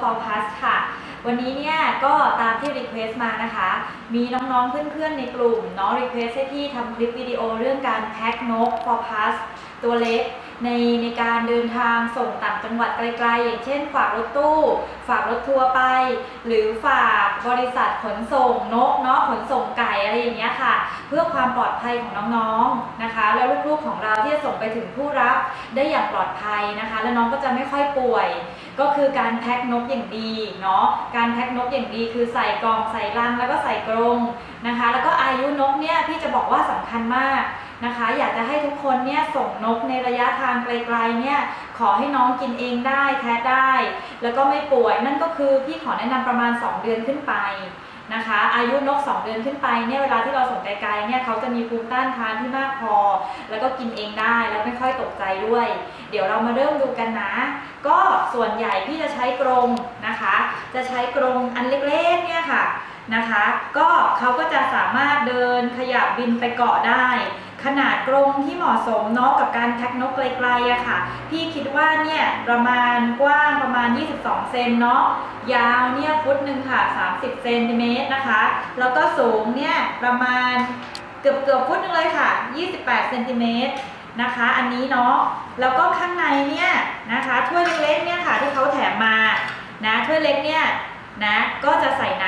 ฟอร์คัสค่ะ วันนี้เนี่ยก็ตามที่รีเควสต์มานะคะ มีน้องๆเพื่อนๆในกลุ่มน้องรีเควสให้พี่ทำคลิปวิดีโอเรื่องการแพ็คนกฟอร์คัสตัวเล็ก ในในการเดินทางส่งต่างจังหวัดไกลๆ อย่างเช่น ฝากรถตู้ ฝากรถทัวร์ไป หรือฝากบริษัทขนส่งนกเนาะขนส่งไก่อะไรอย่างเงี้ยค่ะ เพื่อความปลอดภัยของน้องๆนะคะ แล้วลูกๆของเราที่จะส่งไปถึงผู้รับได้อย่างปลอดภัยนะคะ แล้วน้องก็จะไม่ค่อยป่วย ก็คือการแพ็คนกอย่างดีเนาะการแพ็คนกอย่างดีคือใส่กล่องใส่ลังแล้วก็ใส่กรงนะคะ แล้วก็ เนี่ยพี่จะบอกว่าสำคัญมากนะคะ อยากจะให้ทุกคนเนี่ยส่งนกในระยะทางไกลๆเนี่ยขอให้น้องกินเองได้แท้ได้ แล้วก็ไม่ป่วยนั่นก็คือพี่ขอแนะนำประมาณ 2 เดือนขึ้นไปนะคะ อายุนก 2 เดือนขึ้นไปเนี่ยเวลาที่เราส่งไกลๆเนี่ยเขาจะมีภูมิต้านทานที่มากพอ แล้วก็กินเองได้แล้วไม่ค่อยตกใจด้วย เดี๋ยวเรามาเริ่มดูกันนะ ก็ส่วนใหญ่พี่จะใช้กรงนะคะ จะใช้กรงอันเล็กๆเนี่ยค่ะ นะคะ ก็เขาก็จะสามารถเดินขยับบินไปเกาะได้ ขนาดกรงที่เหมาะสมเนาะกับการแพ็กนกไกลๆอะค่ะ พี่คิดว่าเนี่ยประมาณกว้างประมาณ 22 เซนเนาะยาวเนี่ยฟุตหนึ่งค่ะ 30 เซนติเมตรนะคะ แล้วก็สูงเนี่ยประมาณเกือบเกือบฟุตหนึงเลยค่ะ 28 เซนติเมตรนะคะ อันนี้เนาะ แล้วก็ข้างในเนี่ยนะคะถ้วยเล็กๆเนี่ยค่ะที่เขาแถมมา นะถ้วยเล็กเนี่ยนะก็จะใส่น้ำกา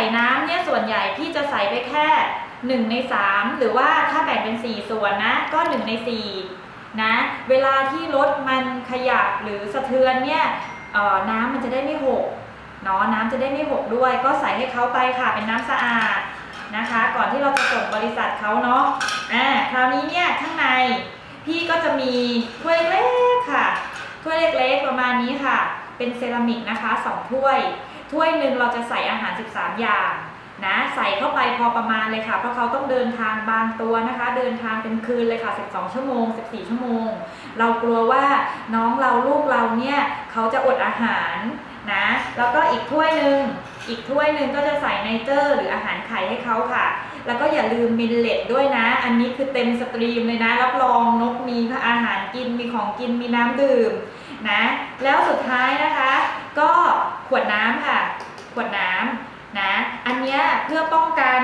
ส่น้ำเนี่ยส่วนใหญ่พี่จะใส่ไปแค่ 1 ใน 3 หรือว่าถ้าแบ่งเป็น 4 ส่วนนะ ก็ 1 ใน 4 นะ เวลาที่รถมันขยับหรือสะเทือนเนี่ยน้ำมันจะได้ไม่หกเนาะน้ำจะได้ไม่หกด้วย ก็ใส่ให้เขาไปค่ะเป็นน้ำสะอาดนะคะ ก่อนที่เราจะส่งบริษัทเขาเนาะอ่าคราวนี้เนี่ยข้างในพี่ก็จะมีถ้วยเล็กค่ะถ้วยเล็กๆประมาณนี้ค่ะ เป็นเซรามิกนะคะ2ถ้วย ถ้วยหนึ่งเราจะใส่อาหาร 13 อย่างนะใส่เข้าไปพอประมาณเลยค่ะ เพราะเขาต้องเดินทางบางตัวนะคะ เดินทางเป็นคืนเลยค่ะ 12 ชั่วโมง 14 ชั่วโมง เรากลัวว่าน้องเราลูกเราเนี่ยเขาจะอดอาหารนะแล้วก็อีกถ้วยหนึ่งอีกถ้วยหนึ่งก็จะใส่ไนเจอร์ หรืออาหารไข่ให้เขาค่ะ แล้วก็อย่าลืมมิลเลตด้วยนะ อันนี้คือเต็มสตรีมเลยนะ รับรองนกมีอาหารกินมีของกินมีน้ำดื่ม นะแล้วสุดท้ายนะคะ ก็ขวดน้ำค่ะ ขวดน้ำนะอันเนี้ยเพื่อป้องกัน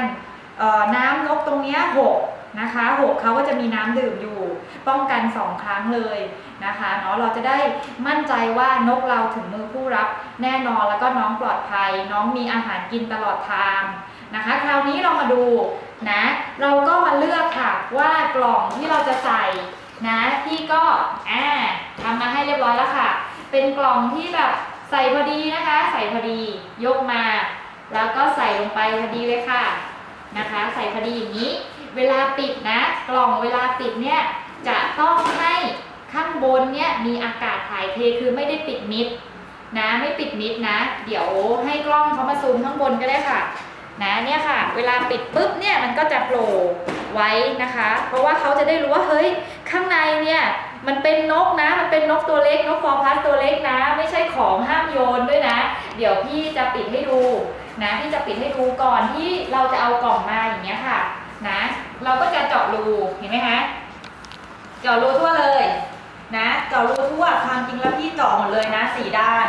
น้ำนกตรงเนี้ยหกนะคะหกเขาก็จะมีน้ำดื่มอยู่ ป้องกันสองครั้งเลยนะคะเนาะเราจะได้มั่นใจว่านกเราถึงมือผู้รับแน่นอนแล้วก็น้องปลอดภัย น้องมีอาหารกินตลอดทางนะคะ คราวนี้เรามาดูนะเราก็มาเลือกค่ะว่ากล่องที่เราจะใส่ นะพี่ก็อ่าทำมาให้เรียบร้อยแล้วค่ะ เป็นกล่องที่แบบใส่พอดีนะคะ ใส่พอดียกมา แล้วก็ใส่ลงไปพอดีเลยค่ะนะคะ ใส่พอดีอย่างนี้ เวลาปิดนะ กล่องเวลาปิดเนี่ยจะต้องให้ข้างบนเนี่ยมีอากาศถ่ายเทคือไม่ได้ปิดมิดนะไม่ปิดมิดนะ เดี๋ยวให้กล้องเขามาซูมข้างบนก็ได้ค่ะนะเนี่ยค่ะ เวลาปิดปุ๊บเนี่ยมันก็จะโผล่ไว้นะคะ เพราะว่าเขาจะได้รู้ว่าเฮ้ยข้าง เนี่ยมันเป็นนกนะ มันเป็นนกตัวเล็ก นกฟอร์พัสตัวเล็กนะ ไม่ใช่ของห้ามโยนด้วยนะ เดี๋ยวพี่จะปิดให้ดูนะพี่จะปิดให้ดูก่อนที่เราจะเอากล่องมาอย่างเงี้ยค่ะนะ เราก็จะเจาะรูเห็นไหมคะเจาะรูทั่วเลยนะเจาะรูทั่วความจริงแล้วพี่เจาะหมดเลยนะสี่ด้าน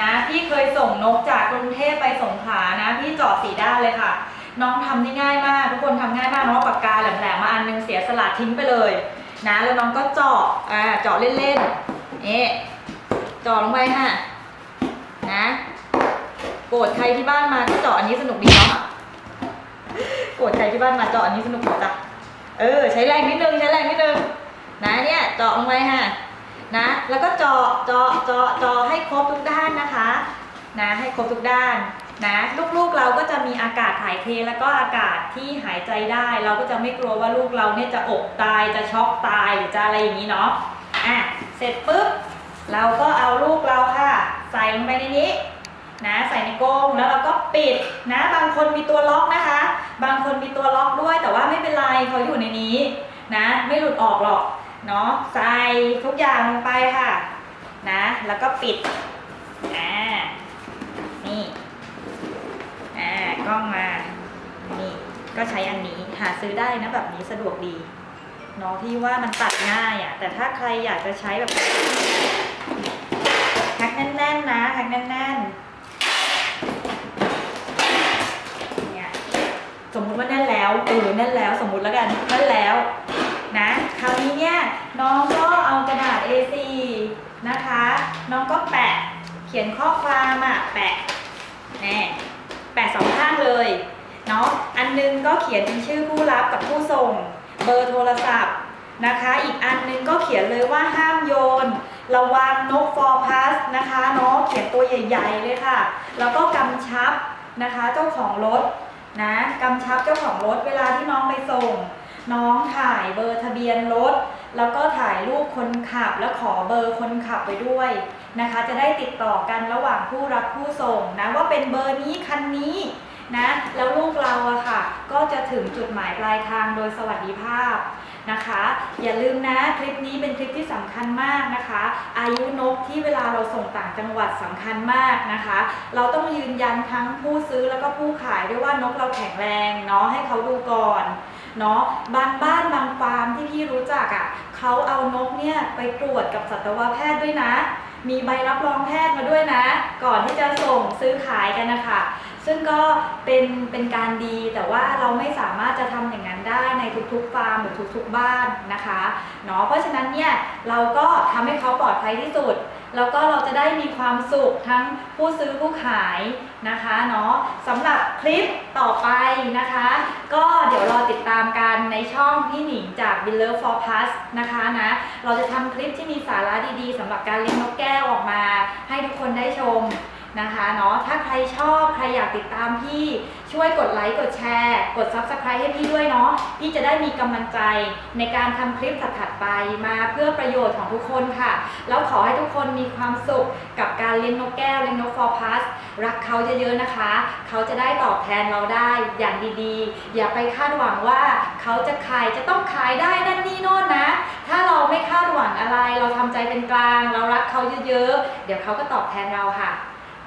นะพี่เคยส่งนกจากกรุงเทพไปสงขลานะพี่เจาะสี่ด้านเลยค่ะ น้องทำได้ง่ายมาก ทุกคนทำง่ายมากน้องเอาปากกาแหลมๆมาอันหนึงเสียสละทิ้งไปเลย นะแล้วน้องก็เจาะอ่าเจาะเล่นๆเอ๊ะเจาะลงไปค่ะนะโกรธใครที่บ้านมาก็เจาะอันนี้สนุกดีเนาะโกรธใครที่บ้านมาเจาะอันนี้สนุกกว่าจ้ะเออใช้แรงนิดนึงใช้แรงนิดนึงนะเนี่ยเจาะลงไปค่ะนะแล้วก็เจาะเจาะเจาะเจาะให้ครบทุกด้านนะคะ นะให้ครบทุกด้าน นะลูกๆเราก็จะมีอากาศถ่ายเทแล้วก็อากาศที่หายใจได้ เราก็จะไม่กลัวว่าลูกเราเนี่ยจะอกตายจะช็อกตายหรือจะอะไรอย่างนี้เนาะอะเสร็จปุ๊บเราก็เอาลูกเราค่ะ ใส่ลงไปในนี้นะใส่ในกรงแล้วเราก็ปิดนะ บางคนมีตัวล็อกนะคะ บางคนมีตัวล็อกด้วย แต่ว่าไม่เป็นไรเขาอยู่ในนี้นะ ไม่หลุดออกหรอกเนาะใส่ทุกอย่างลงไปค่ะนะ แล้วก็ปิดอ่านี่ อ่ากล้องมานี่ก็ใช้อันนี้หาซื้อได้นะแบบนี้สะดวกดีเนาะที่ว่ามันตัดง่ายอะ่ะ แต่ถ้าใครอยากจะใช้แบบแพ็คแน่นๆนนะแพ็คแน่นๆเนี่ยสมมุติว่าแน่นแล้วเออแน่นแล้ว สมมุติแล้วกันแน่นแล้ว นะ คราวนี้เนี่ยน้องก็เอากระดาษ A4 นะคะ น้องก็แปะ เขียนข้อความอะ แปะแน่แปะสอง เลยเนาะอันนึงก็เขียนเป็นชื่อผู้รับกับผู้ส่ง เบอร์โทรศัพท์นะคะ อีกอันนึงก็เขียนเลยว่าห้ามโยน ระวังนกฟอร์พัสนะคะเนาะเขียนตัวใหญ่ๆเลยค่ะ แล้วก็กำชับนะคะเจ้าของรถนะกำชับเจ้าของรถเวลาที่น้องไปส่ง น้องถ่ายเบอร์ทะเบียนรถ แล้วก็ถ่ายรูปคนขับแล้วขอเบอร์คนขับไปด้วยนะคะ จะได้ติดต่อกันระหว่างผู้รับผู้ส่งนะว่าเป็นเบอร์นี้คันนี้ นะแล้วลูกเราอะค่ะ ก็จะถึงจุดหมายปลายทางโดยสวัสดิภาพนะคะ อย่าลืมนะคลิปนี้เป็นคลิปที่สำคัญมากนะคะ อายุนกที่เวลาเราส่งต่างจังหวัดสำคัญมากนะคะ เราต้องยืนยันทั้งผู้ซื้อแล้วก็ผู้ขายด้วยว่านกเราแข็งแรงเนาะให้เขาดูก่อนเนาะบางบ้านบางฟาร์มที่พี่รู้จักอะ่ะเขาเอานกเนี่ยไปตรวจกับสัตวแพทย์ด้วยนะ มีใบรับรองแพทย์มาด้วยนะ ก่อนที่จะส่งซื้อขายกันนะคะซึ่งก็เป็นเป็นการดีแต่ว่าเราไม่สามารถจะทำอย่างนั้นได้ในทุกๆฟาร์มหรือทุกๆบ้านนะคะเนาะเพราะฉะนั้นเนี่ยเราก็ทำให้เขาปลอดภัยที่สุด แล้วก็เราจะได้มีความสุขทั้งผู้ซื้อผู้ขายนะคะเนาะสำหรับคลิปต่อไปนะคะ ก็เดี๋ยวรอติดตามกันในช่องพี่หนิงจาก b i l l e r for Plus นะคะนะเราจะทำคลิปที่มีสาระดีๆสำหรับการเลี้ยงนกแก้วออกมา ให้ทุกคนได้ชม นะคะเนาะถ้าใครชอบใครอยากติดตามพี่ช่วยกดไลค์กดแชร์ กด Subscribe ให้พี่ด้วยเนาะพี่จะได้มีกำลังใจในการทำคลิปถัดๆไปมาเพื่อประโยชน์ของทุกคนค่ะ แล้วขอให้ทุกคนมีความสุขกับการเลี้ยงนกแก้วเลี้ยงนกฟอร์พัสรักเขาเยอะๆนะคะ เขาจะได้ตอบแทนเราได้อย่างดีๆ อย่าไปคาดหวังว่าเขาจะขายจะต้องขายได้นั่นนี่โน่นนะ ถ้าเราไม่คาดหวังอะไร เราทำใจเป็นกลาง เรารักเขาเยอะๆ เดี๋ยวเขาก็ตอบแทนเราค่ะ